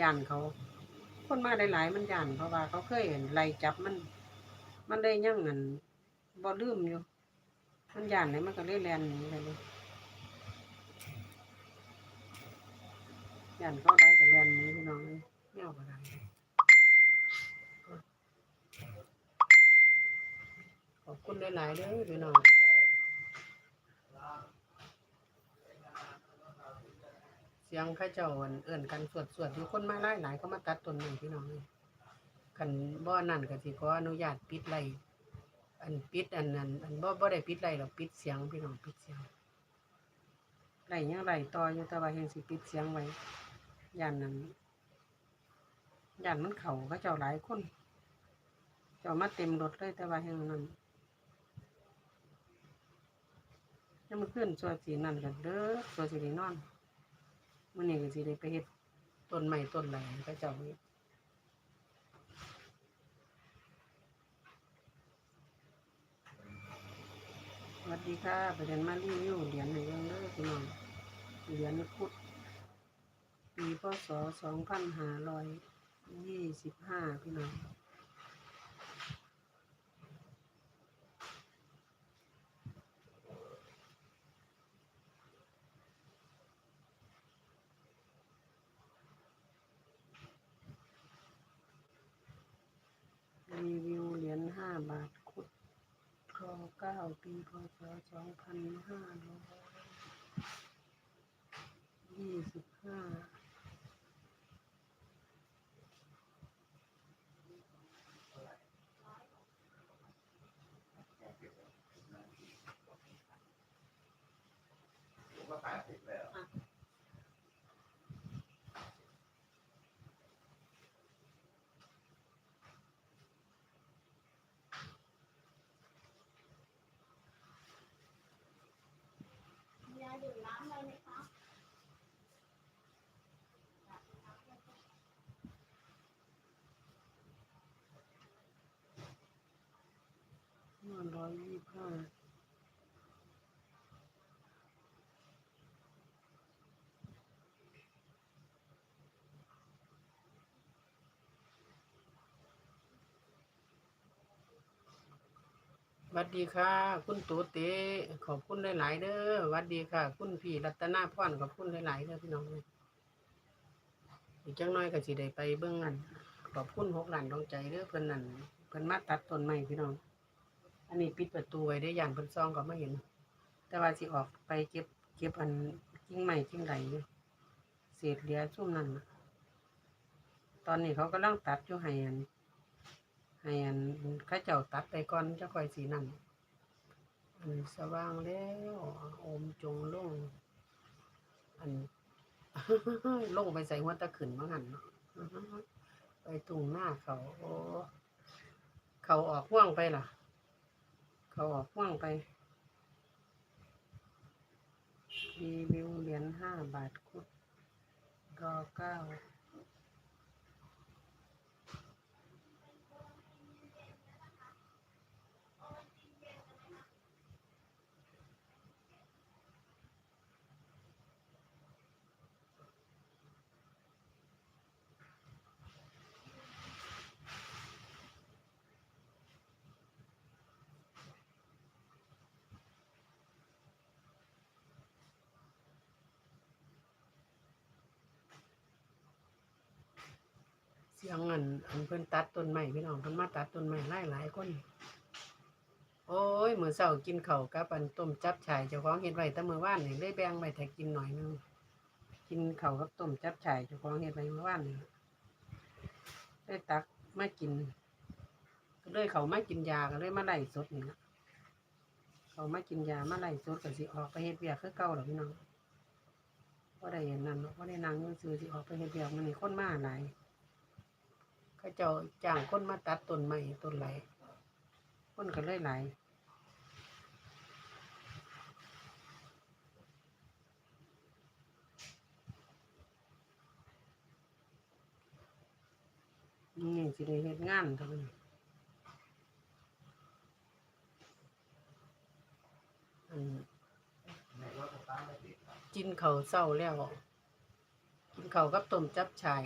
ย่านเขา คนมาหลายๆมันย่านเพราะว่าเขาเคยเห็นไล่จับมัน มันได้ยั่งนั่นบ่ลืมอยู่ มันย่านเลยมันก็เลยแล่นหนีไปเลยย่านเขาได้ก็แล่นหนีพี่น้องเลยแมวก็ได้ขอบคุณหลายๆเด้อพี่น้อง เสียงข้าเจ้าอั่นเอื่นกันสวดสวดมีคนมาหลายหลายก็มาตัดต้นไม้พี่น้องเลยคันบ่อนั่นก็สิขออนุญาตปิดไร่อันปิดอันนั้นอันบ่บ่ได้ปิดไร่หรอกปิดเสียงพี่น้องปิดเสียงไร่ยังไร่ต่ออยู่แต่ว่าเฮงสิปิดเสียงไว้ย่านนั้นย่านมันเข้าเขาเจ้าหลายคน เจ้ามาเต็มรถเลยแต่ว่าเฮงนั้นยังมาขึ้นสัวสีนั่นกันเด้อสัวสีได้นอน มื่อนี้ก็สิได้ไปเฮ็ดต้นไม้ต้นไหลพระเจ้าเฮ็ดสวัสดีค่ะประเด็นมารีวิวเหรียญในเรื่องเด้อพี่น้องเหรียญคุดปีพศสองพันห้าร้อยยี่สิบห้าพี่น้อง รีวิวเหรียญห้าบาทคุดคอเก้าปีพศสองพันห้าร้อยยี่สิบห้ายาดื่มน้ำอะไรไหมคะ ร้อยยี่สิบห้าวัดดีค่ะ คุณตูเตขอบคุณหลาย ๆเด้อวัดดีค่ะ คุณพี่รัตนาพรขอบคุณหลาย ๆเด้อพี่น้องอีกจังน้อยก็สิได้ไปเบิ่งอันขอบคุณหกหลานดวงใจเด้อเพิ่นนั่นเพิ่นมาตัดต้นไม้พี่น้อง อันนี้ปิดประตูไว้ได้อย่านเพิ่นซองก็ไม่เห็น แต่ว่าสิออกไปเก็บเก็บอันกิ่งไม้กิ่งไหลเศษเหลือช่วงนั้นตอนนี้เขากำลังตัดอยู่ให้อันให้อันข้าเจ้าตัดไปก่อนจะคอยสีนั่นอันสว่างแล้วโอมจงลงอันลงไปใส่หัวตะขึ้นมาหันไปตุงหน้าเขา เขาออกห่วงไปล่ะ เขาออกห่วงไปรีวิวเหรียญห้าบาทคุดรอเก้า เสียงอันอันเพิ่นตัดต้นไม้พี่น้องเพิ่นมาตัดต้นไม้หลายหลายคนโอ้ยมื้อเช้ากินข้าวกับอันต้มจับฉ่ายเจ้าของเฮ็ดไว้แต่มื้อวานนี่เลยแบ่งไว้ถ้ากินหน่อยนึงกินข้าวกับต้มจับฉ่ายเจ้าของเฮ็ดไว้เมื่อวานนี่ได้ตักมากินก็เลยเขามากินยาก็เลยมาไล่สดนี่นะเขามากินยามาไล่สดก็สิออกไปเฮ็ดเวียกคือเก่าดอกพี่น้องบ่ได้เห็นนั่นเนาะบ่ได้นั่งซื่อสิออกไปเฮ็ดเวียกมันนี่คนมาหลาย เขาเจ้าจ้างคนมาตัดต้นไม้ต้นไหลคนก็เลยหลายนี่สิได้เฮ็ดงานท่านั้นอันกินข้าวเช้าแล้ว กินข้ากับต้มจับฉ่าย